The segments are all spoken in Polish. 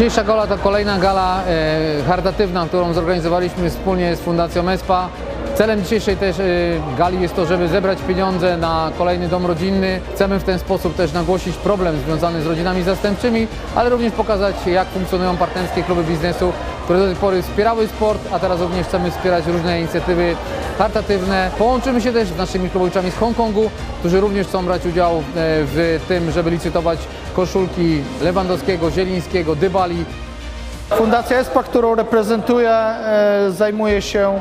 Dzisiejsza gala to kolejna gala e, charytatywna, którą zorganizowaliśmy wspólnie z Fundacją ESPA. Celem dzisiejszej też e, gali jest to, żeby zebrać pieniądze na kolejny dom rodzinny. Chcemy w ten sposób też nagłosić problem związany z rodzinami zastępczymi, ale również pokazać, jak funkcjonują partnerskie kluby biznesu, które do tej pory wspierały sport, a teraz również chcemy wspierać różne inicjatywy charytatywne. Połączymy się też z naszymi klubowiczami z Hongkongu, którzy również chcą brać udział e, w tym, żeby licytować koszulki Lewandowskiego, Zielińskiego, Dybali. Fundacja ESPA, którą reprezentuję, e, zajmuje się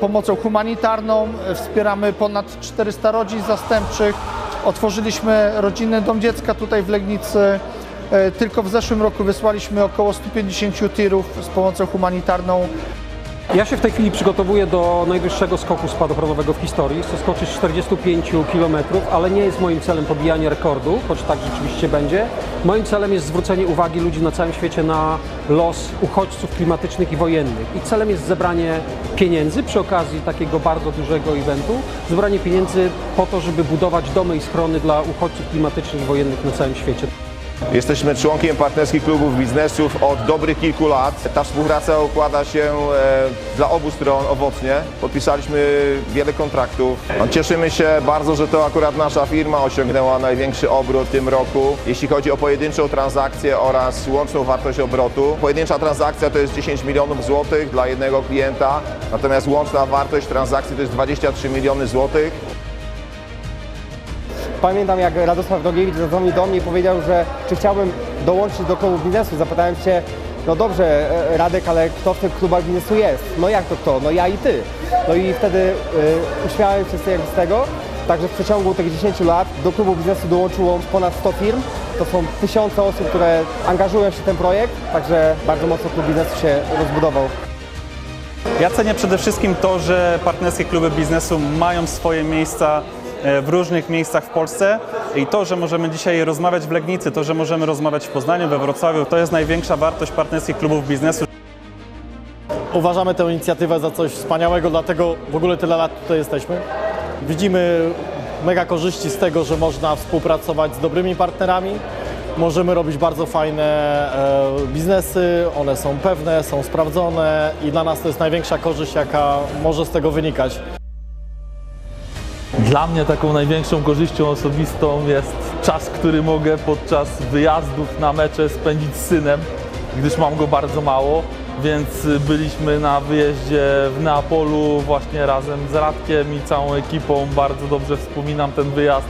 pomocą humanitarną. E, Wspieramy ponad 400 rodzin zastępczych. Otworzyliśmy rodzinny dom dziecka tutaj w Legnicy. E, Tylko w zeszłym roku wysłaliśmy około 150 tirów z pomocą humanitarną. Ja się w tej chwili przygotowuję do najwyższego skoku spadochronowego w historii. Chcę skoczyć 45 km, ale nie jest moim celem pobijanie rekordu, choć tak rzeczywiście będzie. Moim celem jest zwrócenie uwagi ludzi na całym świecie na los uchodźców klimatycznych i wojennych. I celem jest zebranie pieniędzy przy okazji takiego bardzo dużego eventu. Zebranie pieniędzy po to, żeby budować domy i schrony dla uchodźców klimatycznych i wojennych na całym świecie. Jesteśmy członkiem partnerskich klubów biznesów od dobrych kilku lat. Ta współpraca układa się e, dla obu stron owocnie. Podpisaliśmy wiele kontraktów. No, Cieszymy się bardzo, że to akurat nasza firma osiągnęła największy obrót w tym roku. Jeśli chodzi o pojedynczą transakcję oraz łączną wartość obrotu. Pojedyncza transakcja to jest 10 milionów złotych dla jednego klienta, natomiast łączna wartość transakcji to jest 23 miliony złotych. Pamiętam jak Radosław Nogiewicz zadzwonił do mnie i powiedział, że czy chciałbym dołączyć do klubu biznesu. Zapytałem się, no dobrze e, Radek, ale kto w tych klubach biznesu jest? No jak to kto? No ja i ty. No i wtedy y, uśmiałem się z tego-. Także w przeciągu tych 10 lat do klubu biznesu dołączyło ponad 100 firm. To są tysiące osób, które angażują się w ten projekt, także bardzo mocno klub biznesu się rozbudował. Ja cenię przede wszystkim to, że partnerskie kluby biznesu mają swoje miejsca e, w różnych miejscach w Polsce i to, że możemy dzisiaj rozmawiać w Legnicy, to, że możemy rozmawiać w Poznaniu, we Wrocławiu, to jest największa wartość partnerskich klubów biznesu. Uważamy tę inicjatywę za coś wspaniałego, dlatego w ogóle tyle lat tutaj jesteśmy. Widzimy mega korzyści z tego, że można współpracować z dobrymi partnerami. Możemy robić bardzo fajne e, biznesy, one są pewne, są sprawdzone i dla nas to jest największa korzyść, jaka może z tego wynikać. Dla mnie taką największą korzyścią osobistą jest czas, który mogę podczas wyjazdów na mecze spędzić z synem, gdyż mam go bardzo mało, więc byliśmy na wyjeździe w Neapolu właśnie razem z Radkiem i całą ekipą. Bardzo dobrze wspominam ten wyjazd.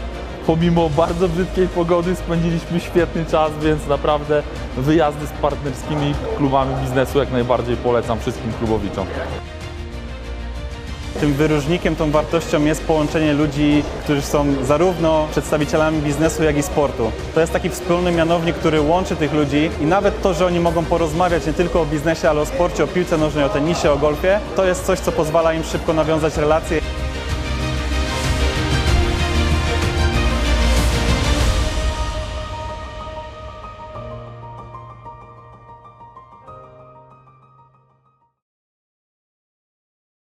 Pomimo bardzo brzydkiej pogody spędziliśmy świetny czas, więc naprawdę wyjazdy z partnerskimi klubami biznesu jak najbardziej polecam wszystkim klubowiczom. Tym wyróżnikiem, tą wartością jest połączenie ludzi, którzy są zarówno przedstawicielami biznesu, jak i sportu. To jest taki wspólny mianownik, który łączy tych ludzi i nawet to, że oni mogą porozmawiać nie tylko o biznesie, ale o sporcie, o piłce nożnej, o tenisie, o golfie, to jest coś, co pozwala im szybko nawiązać relacje.